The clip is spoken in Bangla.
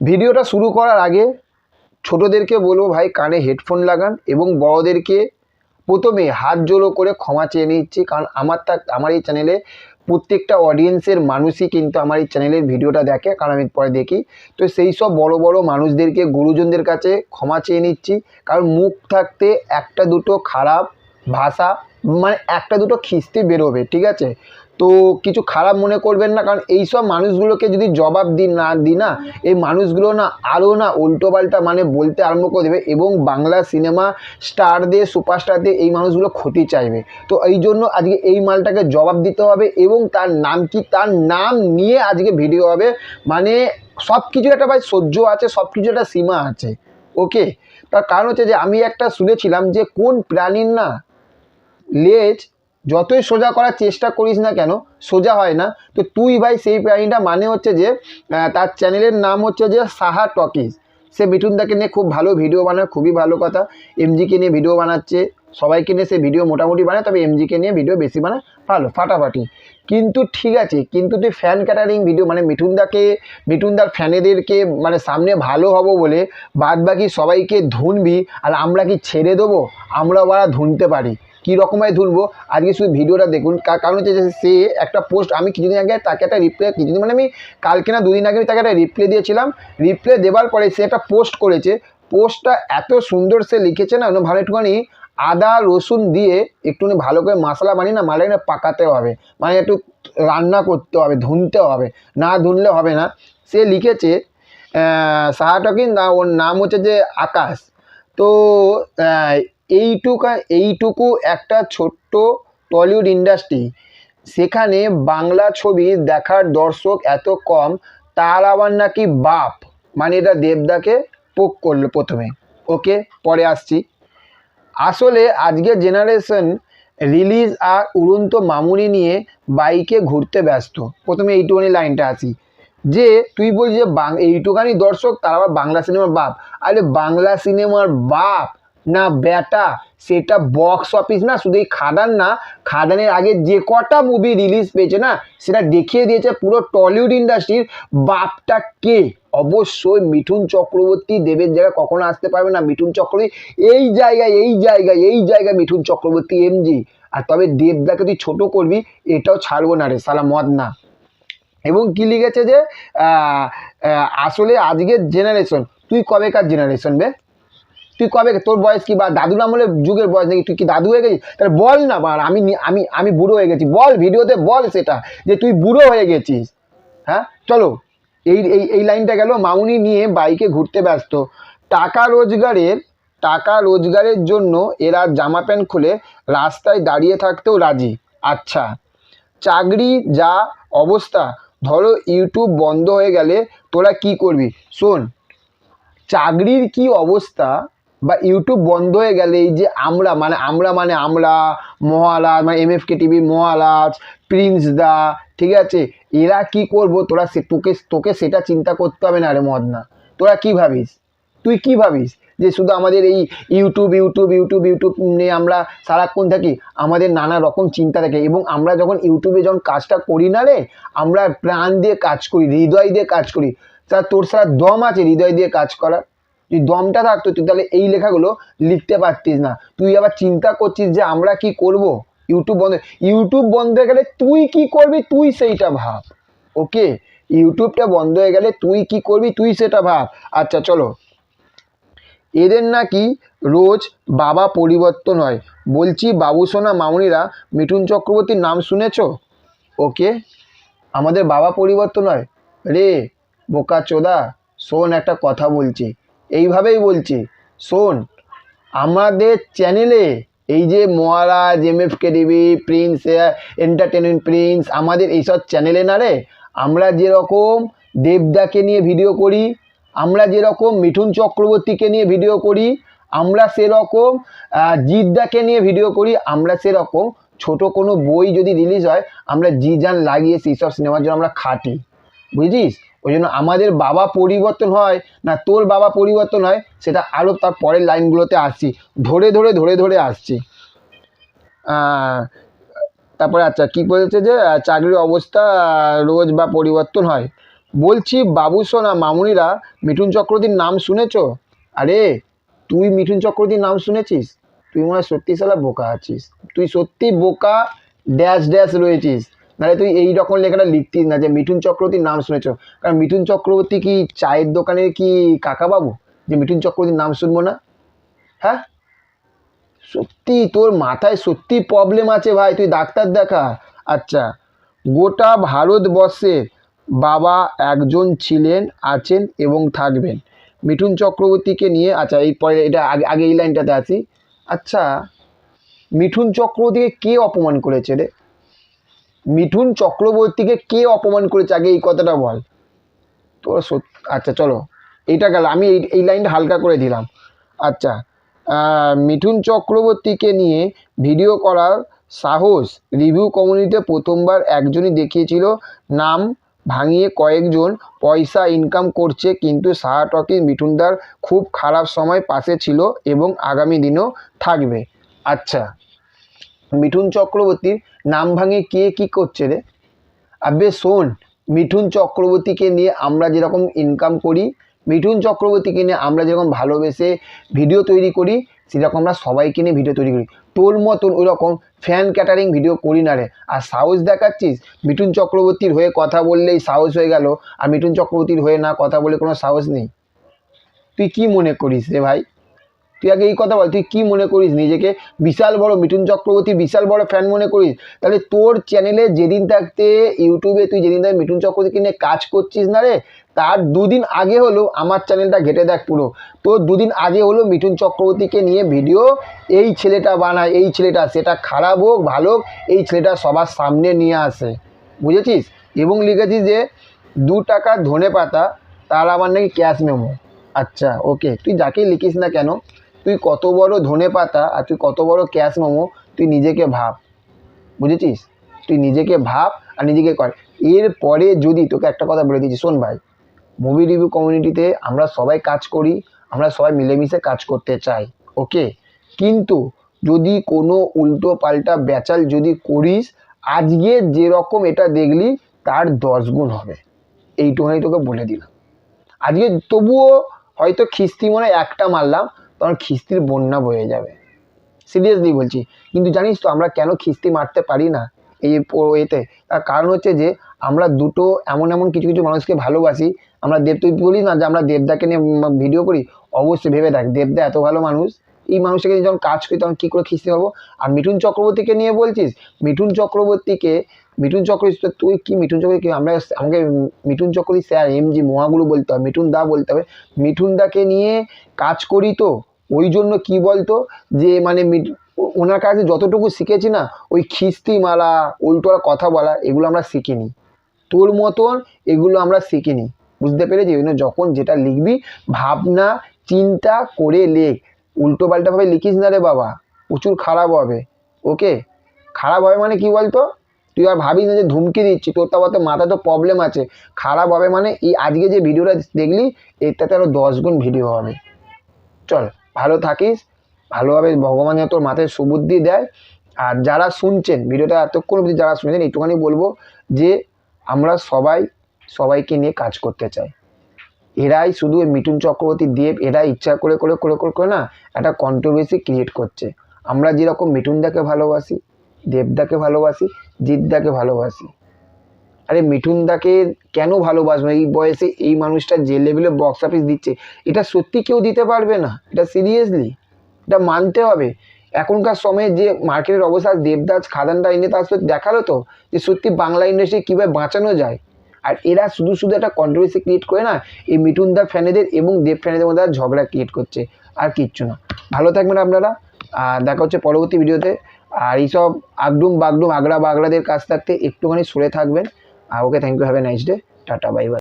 ভিডিওটা শুরু করার আগে ছোটোদেরকে বলব ভাই, কানে হেডফোন লাগান এবং বড়োদেরকে প্রথমে হাত জোড়ো করে ক্ষমা চেয়ে নিচ্ছি। কারণ আমার তা, আমার এই চ্যানেলে প্রত্যেকটা অডিয়েন্সের মানুষই কিন্তু আমার এই চ্যানেলের ভিডিওটা দেখে, কারণ আমি পরে দেখি। তো সেই সব বড় বড় মানুষদেরকে, গুরুজনদের কাছে ক্ষমা চেয়ে নিচ্ছি। কারণ মুখ থাকতে একটা দুটো খারাপ ভাষা মানে একটা দুটো খিস্তি বেরোবে, ঠিক আছে? তো কিছু খারাপ মনে করবেন না, কারণ এই সব মানুষগুলোকে যদি জবাব দিই না দিই না, এই মানুষগুলো না আরও না উল্টোপাল্টা মানে বলতে আরম্ভ করে দেবে এবং বাংলা সিনেমা স্টারদের সুপারস্টারদের এই মানুষগুলো ক্ষতি চাইবে। তো এই জন্য আজকে এই মালটাকে জবাব দিতে হবে এবং তার নাম কি, তার নাম নিয়ে আজকে ভিডিও হবে। মানে সব কিছু একটা ভাই সহ্য আছে, সব কিছু একটা সীমা আছে। ওকে? তার কারণ হচ্ছে যে আমি একটা শুনেছিলাম যে কোন প্রাণীর না লেজ যতই সোজা করার চেষ্টা করিস না কেন, সোজা হয় না। তো তুই ভাই সেই প্রাণীটা মানে হচ্ছে যে তার চ্যানেলের নাম হচ্ছে যে সাহা টকিজ। সে মিঠুনদাকে নিয়ে খুব ভালো ভিডিও বানায়, খুবই ভালো কথা। এমজিকে নিয়ে ভিডিও বানাচ্ছে, সবাইকে নিয়ে সে ভিডিও মোটামুটি বানায়, তবে এমজিকে নিয়ে ভিডিও বেশি বানায়, ভালো, ফাটাফাটি। কিন্তু ঠিক আছে, কিন্তু তুই ফ্যান ক্যাটারিং ভিডিও মানে মিঠুনদাকে, মিঠুনদার ফ্যানেদেরকে মানে সামনে ভালো হব বলে বাদ বাকি সবাইকে ধুনবি, আর আমরা কি ছেড়ে দেবো? আমরা ওরা ধুনতে পারি। কী রকমভাবে ধুনবো আজকে শুধু ভিডিওটা দেখুন। কারণ হচ্ছে সে একটা পোস্ট আমি কিছুদিন আগে তাকে একটা রিপ্লাই কিছুদিন মানে আমি কালকে না দুদিন আগে আমি তাকে একটা রিপ্লাই দিয়েছিলাম। রিপ্লাই দেওয়ার পরে সে একটা পোস্ট করেছে। পোস্টটা এত সুন্দর সে লিখেছে না ভালো একটুখানি আদা, রসুন দিয়ে একটুখানি ভালো করে মশলা বানিয়ে না মালাই না পাকাতে হবে। মানে একটু রান্না করতে হবে, ধুনতে হবে। না ধুনলে হবে না। সে লিখেছে সাহাটকিন ওর নাম হচ্ছে যে আকাশ। তো এইটুকা এইটুকু একটা ছোট্ট টলিউড ইন্ডাস্ট্রি। সেখানে বাংলা ছবি দেখার দর্শক এত কম, তার আবার নাকি বাপ। মানে এটা দেবদাকে পোক করল প্রথমে। ওকে, পরে আসছি। আসলে আজকের জেনারেশন রিলিজ আর উড়ন্ত মামুনি নিয়ে বাইকে ঘুরতে ব্যস্ত। প্রথমে এইটুখানি লাইনটা আসি। যে তুই বলছিস যে বাং এইটুখানি দর্শক, তার আবার বাংলা সিনেমার বাপ। আরে বাংলা সিনেমার বাপ! না ব্যাটা সেটা বক্স অফিস না, শুধু এই খাদান না, খাদানের আগে যে কটা মুভি রিলিজ পেয়েছে না, সেটা দেখিয়ে দিয়েছে পুরো টলিউড ইন্ডাস্ট্রির বাপটা কে? অবশ্যই মিঠুন চক্রবর্তী দেবের জায়গায় কখনো আসতে পারবে না মিঠুন চক্রবর্তী। এই জায়গায় এই জায়গায় এই জায়গায় মিঠুন চক্রবর্তী এমজি আর তবে দেবদাকে তুই ছোট করবি, এটাও ছাড়বো না রে, সালা মদ না এবং কি লিখেছে যে আসলে আজকের জেনারেশন তুই কবেকার জেনারেশন বে? তুই কবে তোর বয়স কি বা দাদুর আমলের যুগের বয়স নাকি? তুই কি দাদু হয়ে গেছিস? তাহলে বল না বার আমি আমি আমি বুড়ো হয়ে গেছি। বল, ভিডিওতে বল সেটা, যে তুই বুড়ো হয়ে গেছিস। হ্যাঁ? চলো, এই এই এই লাইনটা গেল মাউনি নিয়ে বাইকে ঘুরতে ব্যস্ত। টাকা রোজগারের টাকা রোজগারের জন্য এরা জামা প্যান্ট খুলে রাস্তায় দাঁড়িয়ে থাকতেও রাজি। আচ্ছা চাকরি যা অবস্থা, ধরো ইউটিউব বন্ধ হয়ে গেলে তোরা কি করবি? শোন, চাকরির কি অবস্থা বা ইউটিউব বন্ধ হয়ে গেলে এই যে আমরা মানে আমরা মানে আমরা মহারাজ মানে M F K TV Maharaj Prince দা, ঠিক আছে? এরা কি করব? তোরা সে, তোকে তোকে সেটা চিন্তা করতে হবে না রে মদনা। তোরা কি ভাবিস? তুই কি ভাবিস? যে শুধু আমাদের এই ইউটিউব ইউটিউব ইউটিউব ইউটিউব নিয়ে আমরা সারাক্ষণ থাকি, আমাদের নানা রকম চিন্তা থাকে এবং আমরা যখন ইউটিউবে যখন কাজটা করি না রে, আমরা প্রাণ দিয়ে কাজ করি, হৃদয় দিয়ে কাজ করি। তা তোর সারা দম আছে হৃদয় দিয়ে কাজ করার? তুই দমটা থাকতো তুই তাহলে এই লেখাগুলো লিখতে পারতিস না। তুই আবার চিন্তা করছিস যে আমরা কি করব? ইউটিউব বন্ধ ইউটিউব বন্ধ হয়ে গেলে তুই কি করবি? তুই সেইটা ভাব। ওকে ইউটিউবটা বন্ধ হয়ে গেলে তুই কি করবি? তুই সেটা ভাব। আচ্ছা চলো। এদের নাকি রোজ বাবা পরিবর্তন হয়। বলছি বাবুসোনা মামুনিরা, মিঠুন চক্রবর্তীর নাম শুনেছ? ওকে আমাদের বাবা পরিবর্তন হয়। রে, বোকা চোদা, শোন একটা কথা বলছি। এইভাবেই বলছি। শোন, আমাদের চ্যানেলে এই যে Maharaj M F K TV Prince entertainment Prince আমাদের এইসব চ্যানেলে না রে, আমরা যেরকম দেবদাকে নিয়ে ভিডিও করি, আমরা যেরকম মিঠুন চক্রবর্তীকে নিয়ে ভিডিও করি, আমরা সেরকম জিদ্দাকে নিয়ে ভিডিও করি, আমরা সেরকম ছোট কোনো বই যদি রিলিজ হয়, আমরা জি জান লাগিয়ে সেই সব সিনেমার জন্য আমরা খাটি। বুঝিস ওই জন্য আমাদের বাবা পরিবর্তন হয় না তোর বাবা পরিবর্তন হয়, সেটা আরও তার পরের লাইনগুলোতে আসছি। ধরে ধরে ধরে ধরে আসছি। তারপরে আচ্ছা কী বলেছে যে চাকরির অবস্থা রোজ বা পরিবর্তন হয়। বলছি, বাবু সোনা, মামুনিরা মিঠুন চক্রবর্তীর নাম শুনেছ? আরে, তুই মিঠুন চক্রবর্তীর নাম শুনেছিস? তুই মনে হয় সত্যি সালা বোকা আছিস। তুই সত্যি বোকা, ড্যাশ ড্যাশ রয়েছিস। নাহলে তুই এই রকম লেখাটা লিখতিস না যে মিঠুন চক্রবর্তীর নাম শুনেছ? কারণ মিঠুন চক্রবর্তী কি চায়ের দোকানের কি কাকাবাবু? যে মিঠুন চক্রবর্তীর নাম শুনব না? হ্যাঁ? সত্যি তোর মাথায় সত্যি প্রবলেম আছে ভাই, তুই ডাক্তার দেখা। আচ্ছা গোটা ভারতবর্ষের বাবা একজন ছিলেন, আছেন এবং থাকবেন। মিঠুন চক্রবর্তীকে নিয়ে আচ্ছা এই পরে এটা আগে আগে এই লাইনটাতে আসি। আচ্ছা মিঠুন চক্রবর্তীকে কে অপমান করেছে রে? মিঠুন চক্রবর্তীকে কে অপমান করেছে? আগে এই কথাটা বল। তো আচ্ছা চলো। এইটা গেল। আমি এই এই লাইনটা হালকা করে দিলাম। আচ্ছা মিঠুন চক্রবর্তীকে নিয়ে ভিডিও করার সাহস রিভিউ কমিউনিটিতে প্রথমবার একজনই দেখিয়েছিল। নাম ভাঙিয়ে কয়েকজন পয়সা ইনকাম করছে, কিন্তু সাহা টকিজ মিঠুনদার খুব খারাপ সময় পাশে ছিল এবং আগামী দিনেও থাকবে। আচ্ছা মিঠুন চক্রবর্তীর নাম ভাঙিয়ে কে কী করছে রে? আবে শোন, মিঠুন চক্রবর্তীকে নিয়ে আমরা যেরকম ইনকাম করি, মিঠুন চক্রবর্তীকে নিয়ে আমরা যেরকম ভালোবেসে ভিডিও তৈরি করি, সেরকম আমরা সবাইকে নিয়ে ভিডিও তৈরি করি। তোর মতন ওই রকম ফ্যান ক্যাটারিং ভিডিও করি না রে। আর সাহস দেখাচ্ছিস? মিঠুন চক্রবর্তীর হয়ে কথা বললেই সাহস হয়ে গেল, আর মিঠুন চক্রবর্তীর হয়ে না কথা বলে কোনো সাহস নেই। তুই কি মনে করিস রে ভাই? তুই আগে এই কথা বল, তুই কি মনে করিস নিজেকে? বিশাল বড় মিঠুন চক্রবর্তী, বিশাল বড় ফ্যান মনে করিস? তাহলে তোর চ্যানেলে যেদিন থাকতে ইউটিউবে তুই যেদিন থাকতে মিঠুন চক্রবর্তীকে নিয়ে কাজ করছিস না রে, তার দুদিন আগে হলো আমার চ্যানেলটা ঘেটে দেখ পুরো। তোর দুদিন আগে হলো মিঠুন চক্রবর্তীকে নিয়ে ভিডিও এই ছেলেটা বানায়, এই ছেলেটা, সেটা খারাপ হোক, ভালো হোক, এই ছেলেটা সবার সামনে নিয়ে আসে। বুঝেছিস? এবং লিখেছিস যে, দু টাকা ধনে পাতা তার আমার নাকি ক্যাশ মেমো আচ্ছা ওকে তুই যাকেই লিখিস না কেন তুই কত বড় ধনে পাতা আর তুই কত বড় ক্যাশ মোমো, তুই নিজেকে ভাব। বুঝেছিস? তুই নিজেকে ভাব আর নিজেকে কর। এরপরে যদি তোকে একটা কথা বলে দিচ্ছি, শোন ভাই মুভি রিভিউ কমিউনিটিতে আমরা সবাই কাজ করি, আমরা সবাই মিলেমিশে কাজ করতে চাই ওকে কিন্তু যদি কোনো উল্টো পাল্টা বেচাল যদি করিস, আজকে যেরকম এটা দেখলি, তার দশ গুণ হবে। এইটুখানি তোকে বলে দিলাম। আজকে তবুও হয়তো খিস্তি মনে একটা মারলাম তখন খিস্তির বন্যা বয়ে যাবে। সিরিয়াসলি বলছি। কিন্তু জানিস তো আমরা কেন খিস্তি মারতে পারি না এই এতে? তার কারণ হচ্ছে যে আমরা দুটো এমন এমন কিছু কিছু মানুষকে ভালোবাসি। আমরা দেব, তুই বলি না যে আমরা দেবদাকে নিয়ে ভিডিও করি? অবশ্যই ভেবে দেখ, দেবদা এত ভালো মানুষ। এই মানুষটাকে যখন কাজ করি তখন কী করে খিস্তি পাবো? আর মিঠুন চক্রবর্তীকে নিয়ে বলছিস? মিঠুন চক্রবর্তীকে, মিঠুন চক্রবর্তী তো তুই কি মিঠুন চক্রবর্তী? আমরা আমাকে Mithun Chakraborty sir M G Mahaguru বলতে হবে, মিঠুন দা বলতে হবে। মিঠুন দাকে নিয়ে কাজ করি তো। ওই জন্য কি বলতো? যে মানে ওনার কাছে যতটুকু শিখেছি না, ওই খিস্তি মালা উল্টোরা কথা বলা, এগুলো আমরা শিখিনি। তোর মতন এগুলো আমরা শিখিনি। বুঝতে পেরেছি ওই যখন যেটা লিখবি, ভাবনা, চিন্তা করে লেখ। উল্টো পাল্টাভাবে লিখিস না রে বাবা। প্রচুর খারাপ হবে। ওকে খারাপ হবে মানে কি বলতো? তুই আর ভাবিস না যে ধুমকি দিচ্ছি, তোর তো তো মাথা তো প্রবলেম আছে। খারাপ হবে মানে এই আজকে যে ভিডিওটা দেখলি, এটাতে আরও দশ গুণ ভিডিও হবে। চল। ভালো থাকিস, ভালোভাবে ভগবান যেন তোর মাথায় সুবুদ্ধি দেয়। আর যারা শুনছেন, ভিডিওটা এতক্ষণ অবধি যারা শুনছেন, একটুখানি বলব যে আমরা সবাই সবাইকে নিয়ে কাজ করতে চাই। এরাই শুধু মিঠুন চক্রবর্তী দেব, এরা ইচ্ছা করে করে করে করে করে না একটা কন্ট্রোভার্সি ক্রিয়েট করছে। আমরা যেরকম মিঠুনদাকে ভালোবাসি, দেবদাকে ভালোবাসি জিদ্দাকে ভালোবাসি। আরে মিঠুনদাকে কেন ভালোবাসবে? এই বয়সে এই মানুষটা যে লেভেলে বক্স অফিস দিচ্ছে, এটা সত্যি কেউ দিতে পারবে না? এটা সিরিয়াসলি এটা মানতে হবে। এখনকার সময়ে যে মার্কেটের অবস্থা, দেবদাস খাদানটা এনে তার সাথে দেখাল তো যে সত্যি বাংলা ইন্ডাস্ট্রি কীভাবে বাঁচানো যায়। আর এরা শুধু শুধু একটা কন্ট্রোভার্সি ক্রিয়েট করে না, এই মিঠুনদা ফ্যানেদের এবং দেব ফ্যানেদের মধ্যে ঝগড়া ক্রিয়েট করছে। আর কিচ্ছু না। ভালো থাকবেন আপনারা। দেখা হচ্ছে পরবর্তী ভিডিওতে আর এইসব আগডুম বাগডুম আগড়া বাগড়াদের কাছ থাকতে একটুখানি সরে থাকবেন। Okay thank you have a nice day tata bye bye